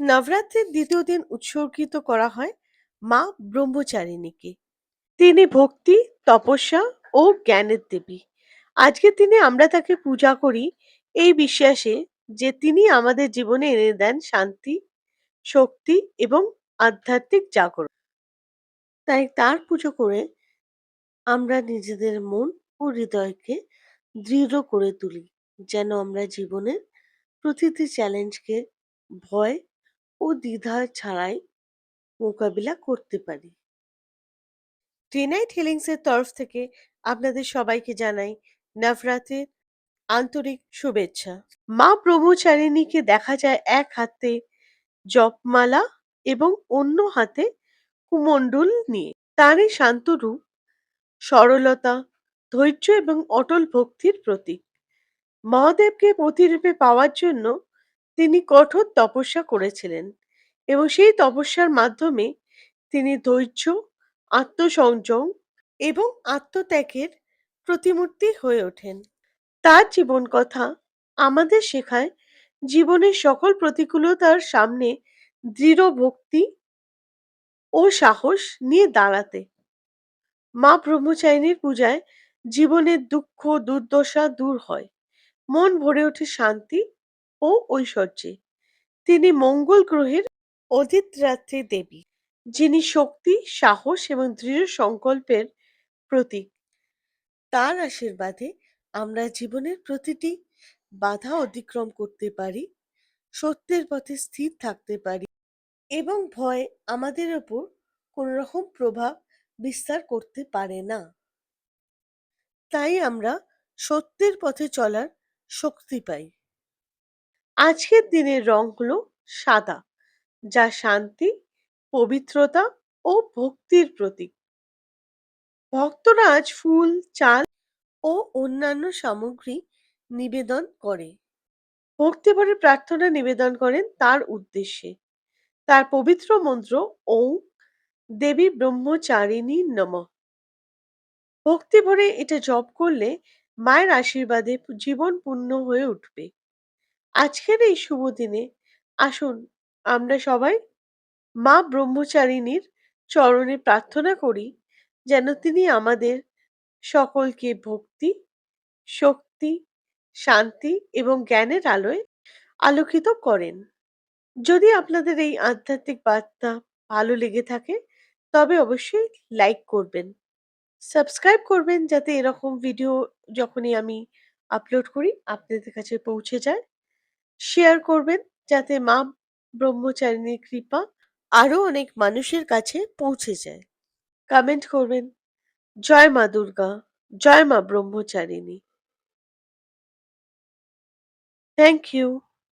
নবরাত্রির দ্বিতীয় দিন উৎসর্গিত করা হয় মা ব্রহ্মচারিণীকে। তিনি ভক্তি, তপস্যা ও জ্ঞানের দেবী। আজকের দিনে আমরা তাকে পূজা করি এই বিশ্বাসে যে তিনি আমাদের জীবনে এনে দেন শান্তি, শক্তি এবং আধ্যাত্মিক জাগরণ। তাই তার পুজো করে আমরা নিজেদের মন ও হৃদয়কে দৃঢ় করে তুলি, যেন আমরা জীবনের প্রতিটি চ্যালেঞ্জকে ভয় ও দ্বিধা ছাড়াই মোকাবিলা করতে পারি। ট্রেনাইট হিলিংসের তরফ থেকে আপনাদের সবাইকে জানাই নবরাত্রির আন্তরিক শুভেচ্ছা। মা ব্রহ্মচারিণীকে দেখা যায় এক হাতে জপমালা এবং অন্য হাতে কুমণ্ডল নিয়ে। তার এই শান্ত রূপ সরলতা, ধৈর্য এবং অটল ভক্তির প্রতীক। মহাদেবকে প্রতিরূপে পাওয়ার জন্য তিনি কঠোর তপস্যা করেছিলেন এবং সেই তপস্যার মাধ্যমে তিনি ধৈর্য, আত্মসংযম এবং আত্মত্যাগের প্রতিমূর্তি হয়ে ওঠেন। তার জীবন কথা আমাদের শেখায় জীবনের সকল প্রতিকূলতার সামনে দৃঢ় ভক্তি ও সাহস নিয়ে দাঁড়াতে। মা ব্রহ্মচারিণীর পূজায় জীবনের দুঃখ, দুর্দশা দূর হয়। মন ভরে ওঠে শান্তি ও ঐশ্বর্যে। তিনি মঙ্গল গ্রহের অধিতরাত্রী দেবী, যিনি শক্তি, সাহস এবং দৃঢ় সংকল্পের প্রতীক। তার আশীর্বাদে আমরা জীবনের প্রতিটি বাধা অতিক্রম করতে পারি, সত্যের পথে স্থির থাকতে পারি এবং ভয় আমাদের ওপর কোনো রকম প্রভাব বিস্তার করতে পারে না। তাই আমরা সত্যের পথে চলার শক্তি পাই। আজকের দিনের রং হলো সাদা, যা শান্তি, পবিত্রতা ও ভক্তির প্রতীক। ভক্তরা আজ ফুল, চাল ও অন্যান্য সামগ্রী নিবেদন করে। ভক্তিভরে প্রার্থনা নিবেদন করেন তার উদ্দেশ্যে। তার পবিত্র মন্ত্র, ওং দেবী ব্রহ্মচারিণী নম। ভক্তি ভরে এটা জপ করলে মায়ের আশীর্বাদে জীবন পূর্ণ হয়ে উঠবে। আজকের এই শুভ দিনে আসুন আমরা সবাই মা ব্রহ্মচারিণীর চরণে প্রার্থনা করি যেন তিনি আমাদের সকলকে ভক্তি, শক্তি, শান্তি এবং জ্ঞানের আলোয় আলোকিত করেন। যদি আপনাদের এই আধ্যাত্মিক বার্তা ভালো লেগে থাকে, তবে অবশ্যই লাইক করবেন, সাবস্ক্রাইব করবেন যাতে এরকম ভিডিও যখনই আমি আপলোড করি, আপনাদের কাছে পৌঁছে যায়। শেয়ার করবেন যাতে মা ব্রহ্মচারিণীর কৃপা আরও অনেক মানুষের কাছে পৌঁছে যায়। কমেন্ট করবেন, জয় মা দুর্গা, জয় মা ব্রহ্মচারিণী। Thank you